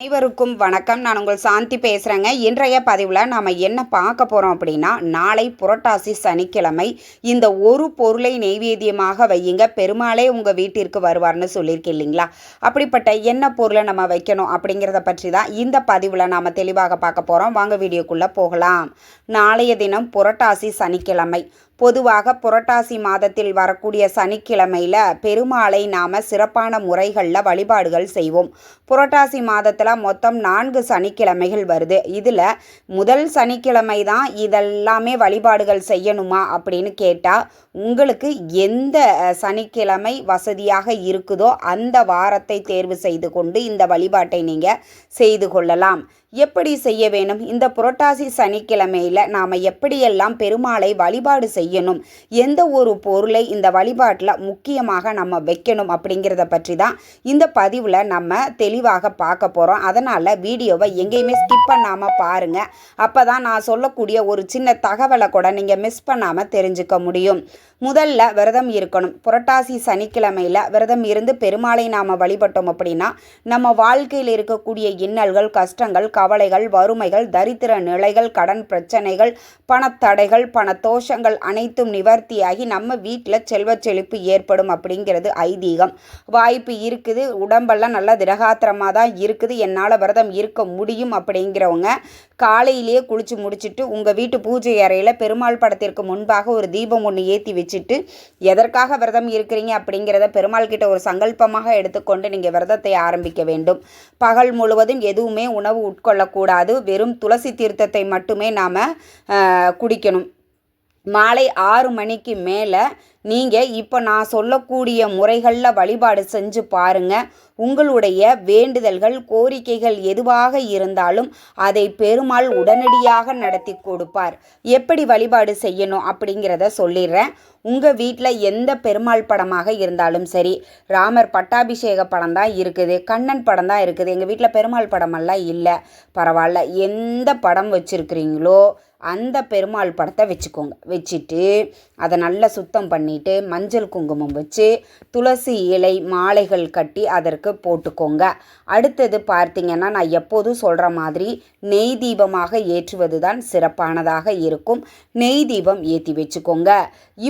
அனைவருக்கும் வணக்கம். நான் உங்கள் சாந்தி பேசுகிறேங்க இன்றைய பதிவில் நாம் என்ன பார்க்க போகிறோம் அப்படின்னா நாளை புரட்டாசி சனிக்கிழமை இந்த ஒரு பொருளை நெய்வேத்தியமாக வையுங்க. பெருமாளே உங்கள் வீட்டிற்கு வருவார்னு சொல்லியிருக்கேன் இல்லைங்களா? அப்படிப்பட்ட என்ன பொருளை நம்ம வைக்கணும் அப்படிங்கிறத பற்றி தான் இந்த பதிவில் நாம் தெளிவாக பார்க்க போகிறோம் வாங்க வீடியோக்குள்ளே போகலாம். நாளைய தினம் புரட்டாசி சனிக்கிழமை. பொதுவாக புரட்டாசி மாதத்தில் வரக்கூடிய சனிக்கிழமையில் பெருமாளை நாம் சிறப்பான முறைகளில் வழிபாடுகள் செய்வோம். புரட்டாசி மாதத்தில் மொத்தம் நான்கு சனிக்கிழமைகள் வருது. இதில் முதல் சனிக்கிழமை தான் இதெல்லாமே வழிபாடுகள் செய்யணுமா அப்படின்னு கேட்டால் உங்களுக்கு எந்த சனிக்கிழமை வசதியாக இருக்குதோ அந்த வாரத்தை தேர்வு செய்து கொண்டு இந்த வழிபாட்டை நீங்கள் செய்து கொள்ளலாம். எப்படி செய்ய வேணும் இந்த புரட்டாசி சனிக்கிழமையில் நாம் எப்படியெல்லாம் பெருமாளை வழிபாடு செய்யணும்? எந்த ஒரு பொருளை இந்த வழிபாட்டில் முக்கியமாக நம்ம வைக்கணும் அப்படிங்கிறத பற்றி தான் இந்த பதிவில் நம்ம தெளிவாக பார்க்க போகிறோம் அதனால் வீடியோவை எங்கேயுமே ஸ்கிப் பண்ணாமல் பாருங்கள் அப்போ தான் நான் சொல்லக்கூடிய ஒரு சின்ன தகவலை கூட நீங்கள் மிஸ் பண்ணாமல் தெரிஞ்சுக்க முடியும். முதல்ல விரதம் இருக்கணும். புரட்டாசி சனிக்கிழமையில் விரதம் இருந்து பெருமாளை நாம் வழிபட்டோம் அப்படின்னா நம்ம வாழ்க்கையில் இருக்கக்கூடிய இன்னல்கள் கஷ்டங்கள் கவலைகள் வறுமைகள் தரித்திர நிலைகள் கடன் பிரச்சனைகள் பணத்தடைகள் பணத்தோஷங்கள் அனைத்தும் நிவர்த்தியாகி நம்ம வீட்டில் செல்வ செழிப்பு ஏற்படும் அப்படிங்கிறது ஐதீகம். வாய்ப்பு இருக்குது உடம்பெல்லாம் நல்லா திரகாத்திரமாக தான் இருக்குது என்னால் விரதம் இருக்க முடியும் அப்படிங்கிறவங்க காலையிலேயே குளித்து முடிச்சிட்டு உங்கள் வீட்டு பூஜை அறையில் பெருமாள் படத்திற்கு முன்பாக ஒரு தீபம் ஒன்று ஏற்றி வச்சுட்டு எதற்காக விரதம் இருக்கிறீங்க? அப்படிங்கிறத பெருமாள் கிட்ட ஒரு சங்கல்பமாக எடுத்துக்கொண்டு நீங்கள் விரதத்தை ஆரம்பிக்க வேண்டும். பகல் முழுவதும் எதுவுமே உணவு உட்கொள்ளக்கூடாது. வெறும் துளசி தீர்த்தத்தை மட்டுமே நாம் குடிக்கணும். மாலை ஆறு மணிக்கு மேலே நீங்கள் இப்போ நான் சொல்லக்கூடிய முறைகளில் வழிபாடு செஞ்சு பாருங்கள் உங்களுடைய வேண்டுதல்கள் கோரிக்கைகள் எதுவாக இருந்தாலும் அதை பெருமாள் உடனடியாக நடத்தி கொடுப்பார். எப்படி வழிபாடு செய்யணும் அப்படிங்கிறத சொல்லிடுறேன். உங்கள் வீட்டில் எந்த பெருமாள் படமாக இருந்தாலும் சரி ராமர் பட்டாபிஷேக படம் தான் இருக்குது கண்ணன் படம் தான் இருக்குது எங்கள் வீட்டில் பெருமாள் படமெல்லாம் இல்லை. பரவாயில்ல. எந்த படம் வச்சுருக்கிறீங்களோ அந்த பெருமாள் படத்தை வச்சுக்கோங்க. வச்சுட்டு அதை நல்லா சுத்தம் பண்ணிவிட்டு மஞ்சள் குங்குமம் வச்சு துளசி இலை மாலைகள் கட்டி அதற்கு போட்டுக்கோங்க. அடுத்தது பார்த்தீங்கன்னா நான் எப்போதும் சொல்கிற மாதிரி நெய் தீபமாக ஏற்றுவது தான் சிறப்பானதாக இருக்கும். நெய் தீபம் ஏற்றி வச்சுக்கோங்க.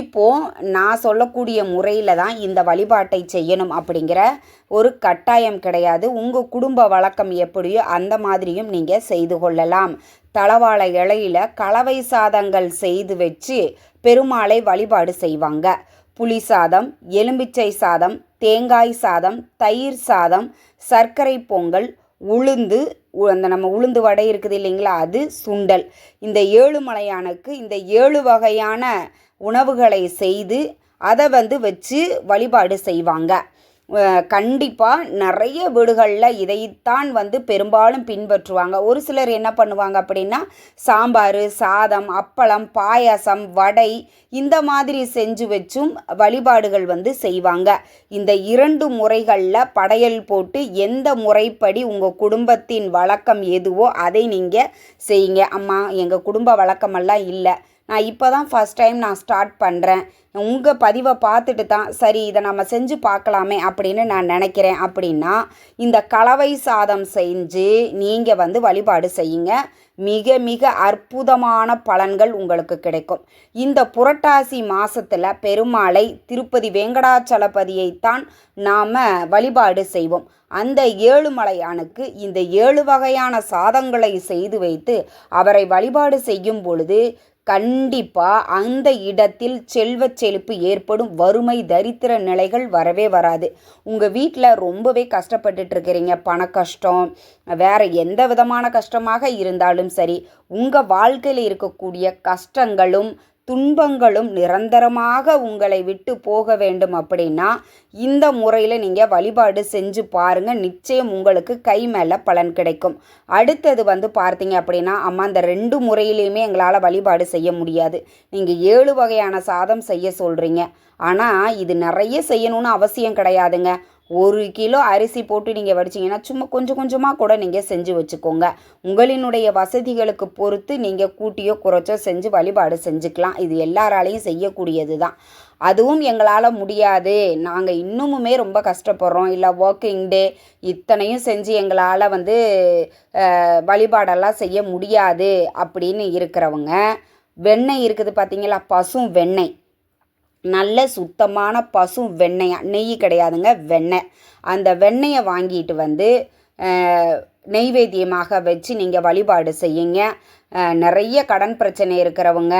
இப்போது நான் சொல்லக்கூடிய முறையில் தான் இந்த வழிபாட்டை செய்யணும் அப்படிங்கிற ஒரு கட்டாயம் கிடையாது. உங்கள் குடும்ப வழக்கம் எப்படியோ அந்த மாதிரியும் நீங்கள் செய்து கொள்ளலாம். தளவாழ இலையில கலவை சாதங்கள் செய்து வச்சு பெருமாளை வழிபாடு செய்வாங்க. புளி சாதம் எலும்பிச்சை சாதம் தேங்காய் சாதம் தயிர் சாதம் சர்க்கரை பொங்கல் உளுந்து அந்த நம்ம உளுந்து வடை இருக்குது இல்லைங்களா அது சுண்டல். இந்த ஏழு மலையானுக்கு இந்த ஏழு வகையான உணவுகளை செய்து அதை வந்து வச்சு வழிபாடு செய்வாங்க. கண்டிப்பாக நிறைய வீடுகளில் இதைத்தான் வந்து பெரும்பாலும் பின்பற்றுவாங்க. ஒரு சிலர் என்ன பண்ணுவாங்க அப்படின்னா சாம்பார் சாதம் அப்பளம் பாயாசம் வடை இந்த மாதிரி செஞ்சு வச்சும் வழிபாடுகள் வந்து செய்வாங்க. இந்த இரண்டு முறைகளில் படையல் போட்டு எந்த முறைப்படி உங்கள் குடும்பத்தின் வழக்கம் எதுவோ அதை நீங்கள் செய்யுங்க. அம்மா எங்கள் குடும்ப வழக்கமெல்லாம் இல்லை. நான் இப்போ தான் ஃபஸ்ட் டைம் நான் ஸ்டார்ட் பண்ணுறேன் உங்கள் பதிவை பார்த்துட்டு தான் சரி இதை நம்ம செஞ்சு பார்க்கலாமே அப்படின்னு நான் நினைக்கிறேன். அப்படின்னா இந்த கலவை சாதம் செஞ்சு நீங்கள் வந்து வழிபாடு செய்யுங்க. மிக மிக அற்புதமான பலன்கள் உங்களுக்கு கிடைக்கும். இந்த புரட்டாசி மாதத்தில் பெருமாளை திருப்பதி வெங்கடாச்சலபதியைத்தான் நாம் வழிபாடு செய்வோம். அந்த ஏழுமலையானுக்கு இந்த ஏழு வகையான சாதங்களை செய்து வைத்து அவரை வழிபாடு செய்யும் பொழுது கண்டிப்பாக அந்த இடத்தில் செல்வச் செழிப்பு ஏற்படும். வறுமை தரித்திர நிலைகள் வரவே வராது. உங்கள் வீட்டில் ரொம்பவே கஷ்டப்பட்டுட்டு இருக்கிறீங்க. பண கஷ்டம் வேற எந்த விதமான கஷ்டமாக இருந்தாலும் சரி உங்கள் வாழ்க்கையில் இருக்கக்கூடிய கஷ்டங்களும் துன்பங்களும் நிரந்தரமாக உங்களை விட்டு போக வேண்டும் அப்படின்னா இந்த முறையில் நீங்கள் வழிபாடு செஞ்சு பாருங்கள் நிச்சயம் உங்களுக்கு கை மேலே பலன் கிடைக்கும். அடுத்தது வந்து பார்த்தீங்க அப்படின்னா அம்மா அந்த ரெண்டு முறையிலையுமே எங்களால் வழிபாடு செய்ய முடியாது. நீங்கள் ஏழு வகையான சாதம் செய்ய சொல்கிறீங்க ஆனால் இது நிறைய செய்யணும்னு அவசியம் கிடையாதுங்க. ஒரு கிலோ அரிசி போட்டு நீங்கள் வடிச்சிங்கன்னா சும்மா கொஞ்சம் கொஞ்சமாக கூட நீங்கள் செஞ்சு வச்சுக்கோங்க. உங்களினுடைய வசதிகளுக்கு பொறுத்து நீங்கள் கூட்டியோ குறைச்சோ செஞ்சு வழிபாடு செஞ்சுக்கலாம். இது எல்லாராலையும் செய்யக்கூடியது தான் அதுவும் எங்களால் முடியாது. நாங்கள் இன்னுமுமே ரொம்ப கஷ்டப்படுறோம். இல்லை ஒர்க்கிங் டே இத்தனையும் செஞ்சு எங்களால் வந்து வழிபாடெல்லாம் செய்ய முடியாது அப்படின்னு இருக்கிறவங்க. வெண்ணெய் இருக்குது பார்த்தீங்களா பசும் வெண்ணெய். நல்ல சுத்தமான பசு வெண்ணெய் நெய் கிடையாதுங்க வெண்ணெய். அந்த வெண்ணெயை வாங்கிட்டு வந்து நெய்வேத்தியமாக வச்சு நீங்கள் வழிபாடு செய்யுங்க. நிறைய கடன் பிரச்சனை இருக்கிறவங்க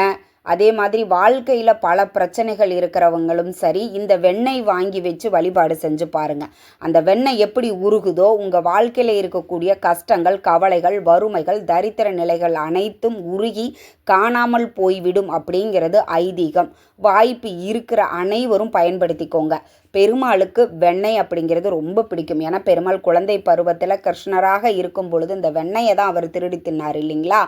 அதே மாதிரி வாழ்க்கையில் பல பிரச்சனைகள் இருக்கிறவங்களும் சரி இந்த வெண்ணெய் வாங்கி வச்சு வழிபாடு செஞ்சு பாருங்கள் அந்த வெண்ணெய் எப்படி உருகுதோ உங்கள் வாழ்க்கையில் இருக்கக்கூடிய கஷ்டங்கள் கவலைகள் வறுமைகள் தரித்திர நிலைகள் அனைத்தும் உருகி காணாமல் போய்விடும் அப்படிங்கிறது ஐதீகம். வாய்ப்பு இருக்கிற அனைவரும் பயன்படுத்திக்கோங்க. பெருமாளுக்கு வெண்ணெய் அப்படிங்கிறது ரொம்ப பிடிக்கும். ஏன்னா பெருமாள் குழந்தை பருவத்தில் கிருஷ்ணராக இருக்கும் பொழுது இந்த வெண்ணெயை தான் அவர் திருடி தின்னார் இல்லைங்களா?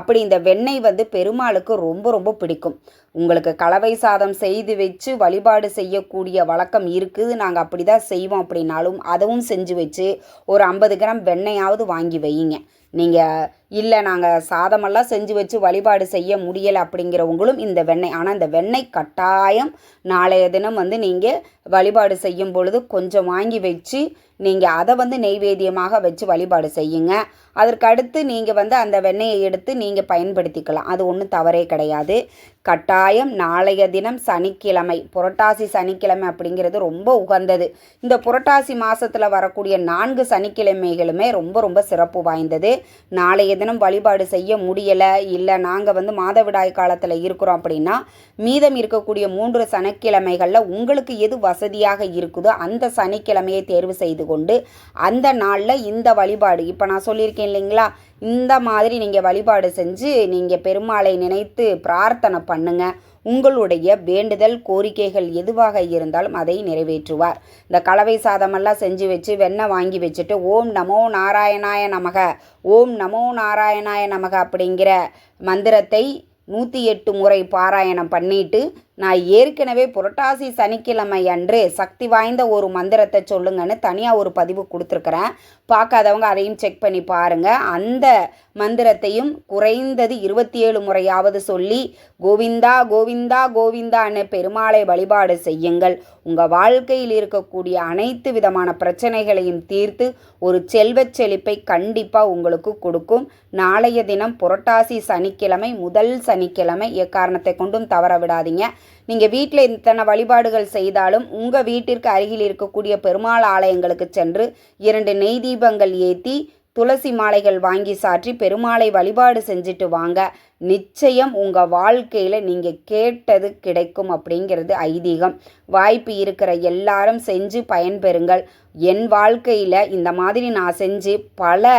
அப்படி இந்த வெண்ணெய் வந்து பெருமாளுக்கு ரொம்ப ரொம்ப பிடிக்கும். உங்களுக்கு கலவை சாதம் செய்து வச்சு வழிபாடு செய்யக்கூடிய வழக்கம் இருக்குது. நாங்கள் அப்படி தான் செய்வோம் அப்படின்னாலும் அதுவும் செஞ்சு வச்சு ஒரு ஐம்பது கிராம் வெண்ணையாவது வாங்கி வையுங்க. நீங்கள் இல்லை நாங்கள் சாதமெல்லாம் செஞ்சு வச்சு வழிபாடு செய்ய முடியலை அப்படிங்கிறவங்களும் இந்த வெண்ணெய் ஆனால் இந்த வெண்ணெய் கட்டாயம் நாளைய தினம் வந்து நீங்கள் வழிபாடு செய்யும் பொழுது கொஞ்சம் வாங்கி வச்சு நீங்கள் அதை வந்து நெய்வேத்தியமாக வச்சு வழிபாடு செய்யுங்க. அதற்கு அடுத்து நீங்கள் வந்து அந்த வெண்ணெயை எடுத்து நீங்கள் பயன்படுத்திக்கலாம். அது ஒன்றும் தவறே கிடையாது. கட்டாயம் நாளைய தினம் சனிக்கிழமை புரட்டாசி சனிக்கிழமை அப்படிங்கிறது ரொம்ப உகந்தது. இந்த புரட்டாசி மாதத்தில் வரக்கூடிய நான்கு சனிக்கிழமைகளுமே ரொம்ப ரொம்ப சிறப்பு வாய்ந்தது. நாளைய தினம் வழிபாடு செய்ய முடியலை இல்லை நாங்கள் வந்து மாதவிடாய் காலத்தில் இருக்கிறோம் அப்படின்னா மீதம் இருக்கக்கூடிய மூன்று சனிக்கிழமைகளில் உங்களுக்கு எது வசதியாக இருக்குதோ அந்த சனிக்கிழமையை தேர்வு செய்து கொண்டு அந்த நாளில் இந்த வழிபாடு. இப்போ நான் சொல்லியிருக்கேன் இல்லைங்களா? இந்த மாதிரி நீங்கள் வழிபாடு செஞ்சு நீங்கள் பெருமாளை நினைத்து பிரார்த்தனை பண்ணுங்க. உங்களுடைய வேண்டுதல் கோரிக்கைகள் எதுவாக இருந்தாலும் அதை நிறைவேற்றுவார். இந்த கலவை சாதமெல்லாம் செஞ்சு வச்சு வெண்ணெய் வாங்கி வச்சுட்டு ஓம் நமோ நாராயணாய நமக ஓம் நமோ நாராயணாய நமக அப்படிங்கிற மந்திரத்தை நூற்றி எட்டு முறை பாராயணம் பண்ணிட்டு நான் ஏற்கனவே புரட்டாசி சனிக்கிழமை அன்று சக்தி வாய்ந்த ஒரு மந்திரத்தை சொல்லுங்கன்னு தனியாக ஒரு பதிவு கொடுத்துருக்குறேன். பார்க்காதவங்க அதையும் செக் பண்ணி பாருங்கள் அந்த மந்திரத்தையும் குறைந்தது இருபத்தி ஏழு முறையாவது சொல்லி கோவிந்தா கோவிந்தா கோவிந்தான்னு பெருமாளை வழிபாடு செய்யுங்கள். உங்கள் வாழ்க்கையில் இருக்கக்கூடிய அனைத்து விதமான பிரச்சனைகளையும் தீர்த்து ஒரு செல்வச் செழிப்பை கண்டிப்பாக உங்களுக்கு கொடுக்கும். நாளைய தினம் புரட்டாசி சனிக்கிழமை முதல் சனிக்கிழமை எக்காரணத்தை கொண்டும் தவற விடாதீங்க. நீங்கள் வீட்டில் இத்தனை வழிபாடுகள் செய்தாலும் உங்கள் வீட்டிற்கு அருகில் இருக்கக்கூடிய பெருமாள் ஆலயங்களுக்கு சென்று இரண்டு நெய் தீபங்கள் ஏற்றி துளசி மாலைகள் வாங்கி சாற்றி பெருமாளை வழிபாடு செஞ்சுட்டு வாங்க. நிச்சயம் உங்கள் வாழ்க்கையில் நீங்கள் கேட்டது கிடைக்கும் அப்படிங்கிறது ஐதீகம். வாய்ப்பு இருக்கிற எல்லாரும் செஞ்சு பயன்பெறுங்கள். என் வாழ்க்கையில் இந்த மாதிரி நான் செஞ்சு பல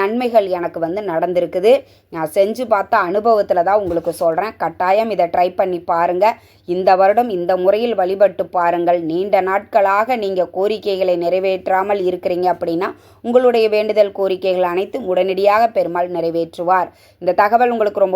நன்மைகள் எனக்கு வந்து நடந்திருக்குது. நான் செஞ்சு பார்த்த அனுபவத்தில் தான் உங்களுக்கு சொல்கிறேன் கட்டாயம் இதை ட்ரை பண்ணி பாருங்கள் இந்த வருடம் இந்த முறையில் வழிபட்டு பாருங்கள். நீண்ட நாட்களாக நீங்கள் கோரிக்கைகளை நிறைவேற்றாமல் இருக்கிறீங்க அப்படின்னா உங்களுடைய வேண்டுதல் கோரிக்கைகள் அனைத்தும் உடனடியாக பெருமாள் நிறைவேற்றுவார். இந்த தகவல் உங்களுக்கு ரொம்ப